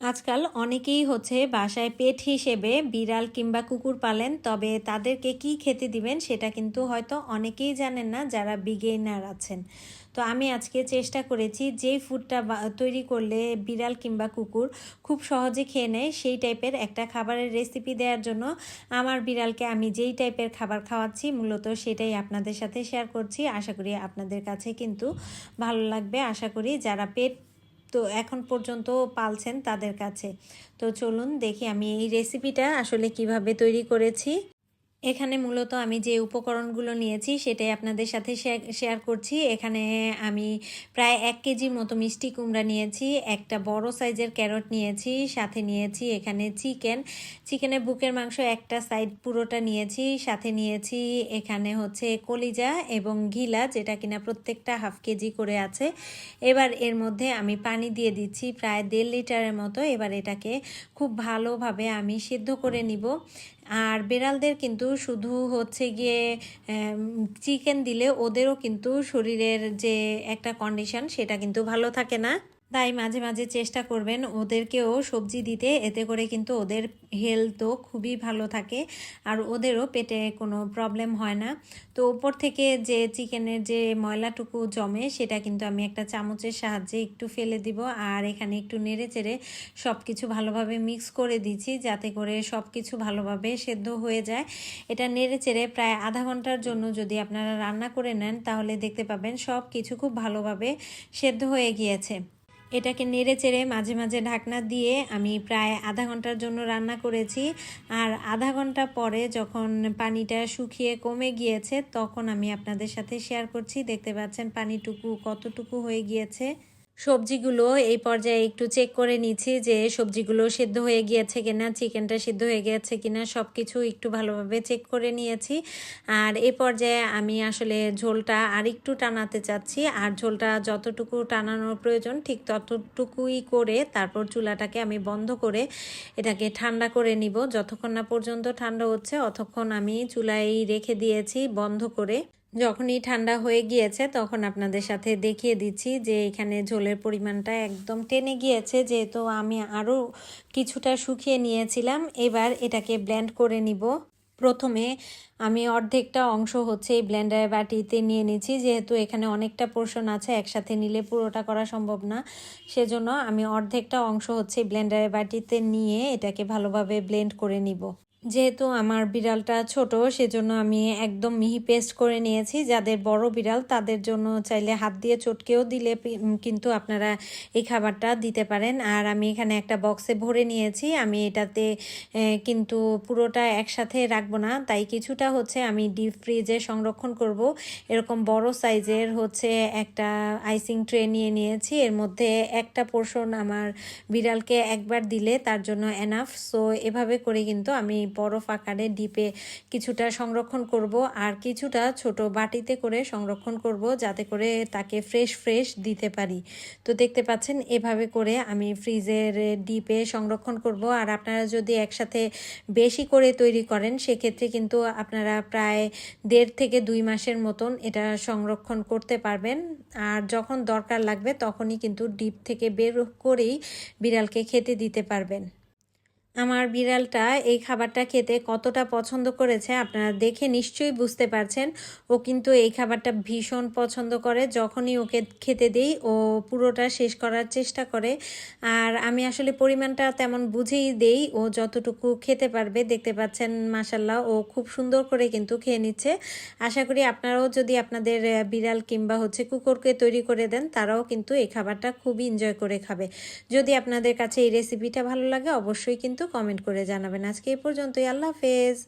আজকাল অনেকেই হচ্ছে বাসায় পেট হিসেবে বিড়াল কিংবা কুকুর পালেন, তবে তাদেরকে কি খেতে দিবেন সেটা কিন্তু হয়তো অনেকেই জানেন না যারা বিগেইনার আছেন। তো আমি আজকে চেষ্টা করেছি যেই ফুডটা তৈরি করলে বিড়াল কিংবা কুকুর খুব সহজে খেয়ে নেয়, সেই টাইপের একটা খাবারের রেসিপি দেওয়ার জন্য আমার বিড়ালকে আমি যেই টাইপের খাবার খাওয়াচ্ছি মূলত সেটাই আপনাদের সাথে শেয়ার করছি। আশা করি আপনাদের কাছে কিন্তু ভালো লাগবে। আশা করি যারা পেট তো এখন পর্যন্ত পালছেন তাদের কাছে। তো চলুন দেখি আমি এই রেসিপিটা আসলে কীভাবে তৈরি করেছি। এখানে মূলত আমি যে উপকরণগুলো নিয়েছি সেটাই আপনাদের সাথে শেয়ার করছি। এখানে আমি প্রায় এক কেজির মতো মিষ্টি কুমড়া নিয়েছি, একটা বড় সাইজের ক্যারট নিয়েছি, সাথে নিয়েছি এখানে চিকেন। চিকেনের বুকের মাংস একটা সাইড পুরোটা নিয়েছি, সাথে নিয়েছি এখানে হচ্ছে কলিজা এবং ঘিলা, যেটা কিনা প্রত্যেকটা হাফ কেজি করে আছে। এবার এর মধ্যে আমি পানি দিয়ে দিচ্ছি প্রায় দেড় লিটারের মতো। এবার এটাকে খুব ভালোভাবে আমি সিদ্ধ করে নিব। আর বেড়ালদের কিন্তু শুধু হচ্ছে গিয়ে চিকেন দিলে ওদেরও কিন্তু শরীরের যে একটা কন্ডিশন সেটা কিন্তু ভালো থাকে না। তাই মাঝে মাঝে চেষ্টা করবেন ওদেরকেও সবজি দিতে। এতে করে কিন্তু ওদের হেলথও খুবই ভালো থাকে আর ওদেরও পেটে কোনো প্রবলেম হয় না। তো ওপর থেকে যে চিকেনের যে ময়লাটুকু জমে, সেটা কিন্তু আমি একটা চামচের সাহায্যে একটু ফেলে দিব। আর এখানে একটু নেড়ে চেড়ে সব কিছু ভালোভাবে মিক্স করে দিচ্ছি যাতে করে সব কিছু ভালোভাবে সেদ্ধ হয়ে যায়। এটা নেড়ে চেড়ে প্রায় আধা ঘণ্টার জন্য যদি আপনারা রান্না করে নেন, তাহলে দেখতে পাবেন সব কিছু খুব ভালোভাবে সেদ্ধ হয়ে গিয়েছে। এটাকে নেড়ে চেড়ে মাঝে মাঝে ঢাকনা দিয়ে আমি প্রায় আধা ঘণ্টার জন্য রান্না করেছি। আর আধা ঘণ্টা পরে যখন পানিটা শুকিয়ে কমে গিয়েছে, তখন আমি আপনাদের সাথে শেয়ার করছি। দেখতে পাচ্ছেন পানিটুকু কতটুকু হয়ে গিয়েছে। সবজিগুলো এই পর্যায়ে একটু চেক করে নিচ্ছি যে সবজিগুলো সেদ্ধ হয়ে গিয়েছে কিনা চিকেনটা সিদ্ধ হয়ে গিয়েছে কিনা সব কিছু একটু ভালোভাবে চেক করে নিয়েছি। আর এ পর্যায়ে আমি আসলে ঝোলটা আর একটু টানাতে চাচ্ছি, আর ঝোলটা যতটুকু টানানোর প্রয়োজন ঠিক ততটুকুই করে তারপর চুলাটাকে আমি বন্ধ করে এটাকে ঠান্ডা করে নিব। যতক্ষণ না পর্যন্ত ঠান্ডা হচ্ছে, অতক্ষণ আমি চুলায় রেখে দিয়েছি বন্ধ করে। যখনই ঠান্ডা হয়ে গিয়েছে তখন আপনাদের সাথে দেখিয়ে দিচ্ছি যে এখানে ঝোলের পরিমাণটা একদম টেনে গিয়েছে, যেহেতু আমি আরও কিছুটা শুকিয়ে নিয়েছিলাম। এবার এটাকে ব্লেন্ড করে নিব। প্রথমে আমি অর্ধেকটা অংশ হচ্ছে এই ব্লেন্ডার বাটিতে নিয়ে নিচ্ছি, যেহেতু এখানে অনেকটা পোর্শন আছে, একসাথে নিলে পুরোটা করা সম্ভব না। সেজন্য আমি অর্ধেকটা অংশ হচ্ছে এই ব্লেন্ডারের বাটিতে নিয়ে এটাকে ভালোভাবে ব্লেন্ড করে নিব। যেহেতু আমার বিড়ালটা ছোট, সেজন্য আমি একদম মিহি পেস্ট করে নিয়েছি। যাদের বড় বিড়াল, তাদের জন্য চাইলে হাত দিয়ে চটকেও দিলে কিন্তু আপনারা এই খাবারটা দিতে পারেন। আর আমি এখানে একটা বক্সে ভরে নিয়েছি। আমি এটাতে কিন্তু পুরোটা একসাথে রাখব না। তাই কিছুটা হচ্ছে আমি ডিপ ফ্রিজে সংরক্ষণ করব। এরকম বড় সাইজের হচ্ছে একটা আইসিং ট্রে নিয়ে নিয়েছি। এর মধ্যে একটা পোর্শন আমার বিড়ালকে একবার দিলে তার জন্য এনাফ। সো, এভাবে করে কিন্তু আমি বরফ আকারে ডিপে কিছুটা সংরক্ষণ করব আর কিছুটা ছোট বাটিতে করে সংরক্ষণ করব যাতে করে তাকে ফ্রেশ ফ্রেশ দিতে পারি। তো দেখতে পাচ্ছেন, এভাবে করে আমি ফ্রিজের ডিপে সংরক্ষণ করব। আর আপনারা যদি একসাথে বেশি করে তৈরি করেন, সেক্ষেত্রে কিন্তু আপনারা প্রায় দেড় থেকে দুই মাসের মতন এটা সংরক্ষণ করতে পারবেন। আর যখন দরকার লাগবে, তখনই কিন্তু ডিপ থেকে বের করেই বিড়ালকে খেতে দিতে পারবেন। আমার বিড়ালটা এই খাবারটা খেতে কতটা পছন্দ করেছে আপনারা দেখে নিশ্চয়ই বুঝতে পারছেন। ও কিন্তু এই খাবারটা ভীষণ পছন্দ করে। যখনই ওকে খেতে দেই, ও পুরোটা শেষ করার চেষ্টা করে। আর আমি আসলে পরিমাণটা তেমন বুঝেই দেই। ও যতটুকু খেতে পারবে, দেখতে পাচ্ছেন মাসাল্লাহ ও খুব সুন্দর করে কিন্তু খেয়ে নিচ্ছে। আশা করি আপনারাও যদি আপনাদের বিড়াল কিংবা হচ্ছে কুকুরকে তৈরি করে দেন, তারাও কিন্তু এই খাবারটা খুবই এনজয় করে খাবে। যদি আপনাদের কাছে এই রেসিপিটা ভালো লাগে, অবশ্যই কিন্তু কমেন্ট করে জানাবেন। আজকে এই পর্যন্তই আল্লাহ হাফেজ।